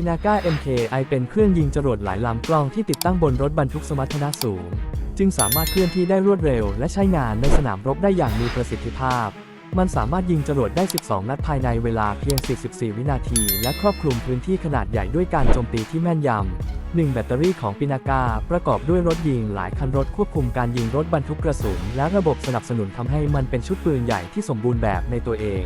ปินาก้า MKI เป็นเครื่องยิงจรวดหลายลำกล้องที่ติดตั้งบนรถบรรทุกสมรรถนะสูง จึงสามารถเคลื่อนที่ได้รวดเร็ว และใช้งานในสนามรบได้อย่างมีประสิทธิภาพ มันสามารถยิงจรวดได้ 12 นัดภายในเวลาเพียง 44 วินาที และครอบคลุมพื้นที่ขนาดใหญ่ด้วยการโจมตีที่แม่นยำหนึ่งแบตเตอรี่ของปินากาประกอบด้วยรถยิงหลายคันรถควบคุมการยิงรถบรรทุกกระสุน และระบบสนับสนุนทำให้มันเป็นชุดปืนใหญ่ที่สมบูรณ์แบบในตัวเอง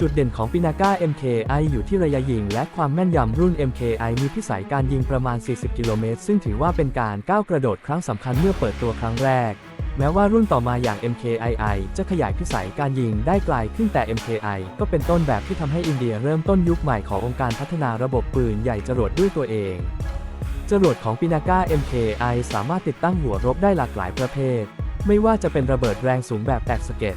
จุดเด่นของปินาก้า MKI อยู่ที่ระยะยิง และความแม่นยำรุ่น MKI มีพิสัยการยิงประมาณ 40 กิโลเมตร ซึ่งถือว่าเป็นการก้าวกระโดดครั้งสำคัญเมื่อเปิดตัวครั้งแรก แม้ว่ารุ่นต่อมาอย่าง MKII จะขยายพิสัยการยิงได้ไกลขึ้นแต่ MKI ก็เป็นต้นแบบที่ทำให้อินเดียเริ่มต้นยุคใหม่ขององค์การพัฒนาระบบปืนใหญ่จรวดด้วยตัวเองจรวดของปินาก้า MKI สามารถติดตั้งหัวรบได้หลากหลายประเภท ไม่ว่าจะเป็นระเบิดแรงสูงแบบแตกสะเก็ด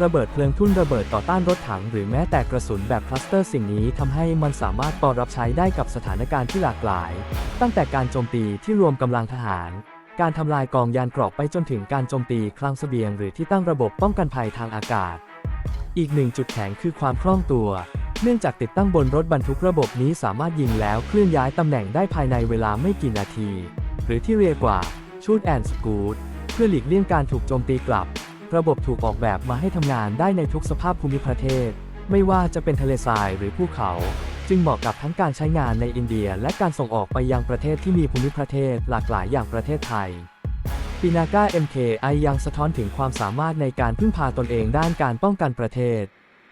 ระเบิดเพลิงทุ่นระเบิดต่อต้านรถถังหรือแม้แต่กระสุนแบบคลัสเตอร์สิ่งนี้ทำให้มันสามารถปอรับใช้ได้กับสถานการณ์ที่หลากหลาย ตั้งแต่การโจมตีที่รวมกำลังทหาร การทำลายกองยานเกราะไปจนถึงการโจมตีคลังเสบียง หรือที่ตั้งระบบป้องกันภัยทางอากาศ อีกหนึ่งจุดแข็งคือความคล่องตัว เนื่องจากติดตั้งบนรถบรรทุกระบบนี้สามารถยิงแล้วเคลื่อนย้ายตำแหน่งได้ภายในเวลาไม่กี่นาที หรือที่เรียกว่าชูดแอนสกูดเพื่อหลีกเลี่ยงการถูกโจมตีกลับ ระบบถูกออกแบบมาให้ทำงานได้ในทุกสภาพภูมิประเทศ ไม่ว่าจะเป็นทะเลทรายหรือภูเขา จึงเหมาะกับทั้งการใช้งานในอินเดีย และการส่งออกไปยังประเทศที่มีภูมิประเทศหลากหลายอย่างประเทศไทยปีนาก้า MKI ยังสะท้อนถึงความสามารถในการพึ่งพาตนเองด้านการป้องกันประเทศ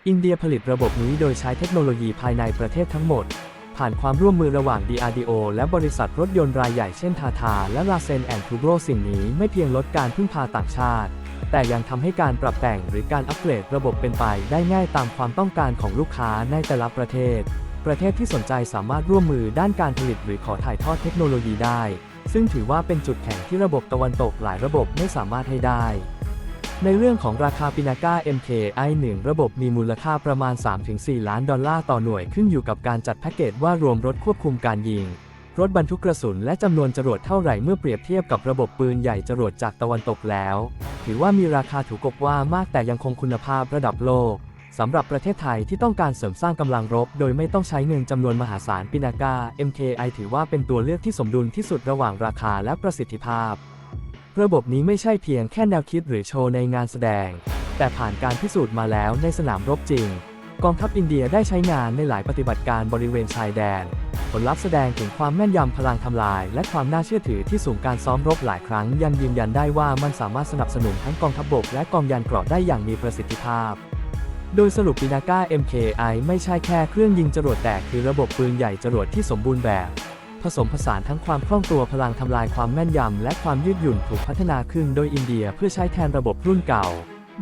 อินเดียผลิตระบบนี้โดยใช้เทคโนโลยีภายในประเทศทั้งหมด ผ่านความร่วมมือระหว่าง DRDO และบริษัทรถยนต์รายใหญ่เช่นทาทาและลาเซนแอนทูโบสิ่งนี้ไม่เพียงลดการพึ่งพาต่างชาติ แต่ยังทำให้การปรับแต่งหรือการอัปเกรดระบบเป็นไปได้ง่ายตามความต้องการของลูกค้าในแต่ละประเทศ ประเทศที่สนใจสามารถร่วมมือด้านการผลิตหรือขอถ่ายทอดเทคโนโลยีได้ ซึ่งถือว่าเป็นจุดแข็งที่ระบบตะวันตกหลายระบบไม่สามารถให้ได้ ในเรื่องของราคาปินาก้า MKI 1ระบบมีมูลค่าประมาณ 3-4 ล้านดอลลาร์ต่อหน่วยขึ้นอยู่กับการจัดแพ็กเกจว่ารวมรถควบคุมการยิง รถบรรทุกกระสุนและจำนวนจรวดเท่าไหร่เมื่อเปรียบเทียบกับระบบปืนใหญ่จรวดจากตะวันตกแล้ว ถือว่ามีราคาถูกกว่ามากแต่ยังคงคุณภาพระดับโลกสำหรับประเทศไทยที่ต้องการเสริมสร้างกำลังรบ โดยไม่ต้องใช้เงินจำนวนมหาศาลปินาก้า MKI ถือว่าเป็นตัวเลือกที่สมดุลที่สุดระหว่างราคาและประสิทธิภาพ ระบบนี้ไม่ใช่เพียงแค่แนวคิดหรือโชว์ในงานแสดง แต่ผ่านการพิสูจน์มาแล้วในสนามรบจริง กองทัพอินเดียได้ใช้งานในหลายปฏิบัติการบริเวณชายแดน ผลลัพธ์แสดงถึงความแม่นยำพลังทำลาย และความน่าเชื่อถือที่สูงการซ้อมรบหลายครั้ง ยังยืนยันได้ว่ามันสามารถสนับสนุนทั้งกองทัพบกและกองยานเกราะได้อย่างมีประสิทธิภาพ โดยสรุปปินาก้า MKI ไม่ใช่แค่เครื่องยิงจรวดแต่คือระบบปืนใหญ่จรวดที่สมบูรณ์แบบ ผสมผสานทั้งความคล่องตัวพลังทำลายความแม่นยำและความยืดหยุ่นถูกพัฒนาขึ้นโดยอินเดียเพื่อใช้แทนระบบรุ่นเก่า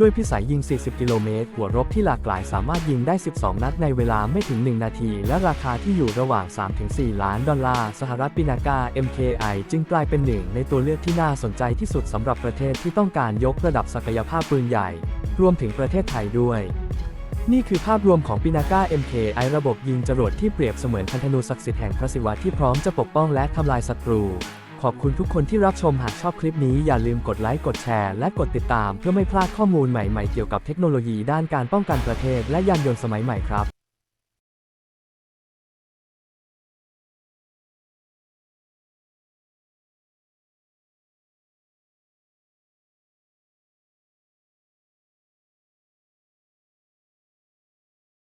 ด้วยพิสัยยิง 40 กิโลเมตร หัวรบที่หลากหลายสามารถยิงได้ 12 นัดในเวลาไม่ถึง 1 นาที และราคาที่อยู่ระหว่าง 3-4 ล้านดอลลาร์สหรัฐปินาก้า MKI จึงกลายเป็นหนึ่งในตัวเลือกที่น่าสนใจที่สุดสำหรับประเทศที่ต้องการยกระดับศักยภาพปืนใหญ่ รวมถึงประเทศไทยด้วย นี่คือภาพรวมของปินาก้า MKI ระบบยิงจรวดที่เปรียบเสมือนพันธนูศักดิ์สิทธิ์แห่งพระศิวะที่พร้อมจะปกป้องและทำลายศัตรู ขอบคุณทุกคนที่รับชมหากชอบคลิปนี้อย่าลืมกดไลค์กดแชร์และกดติดตามเพื่อไม่พลาดข้อมูลใหม่ๆเกี่ยวกับเทคโนโลยีด้านการป้องกันประเทศและยานยนต์สมัยใหม่ครับ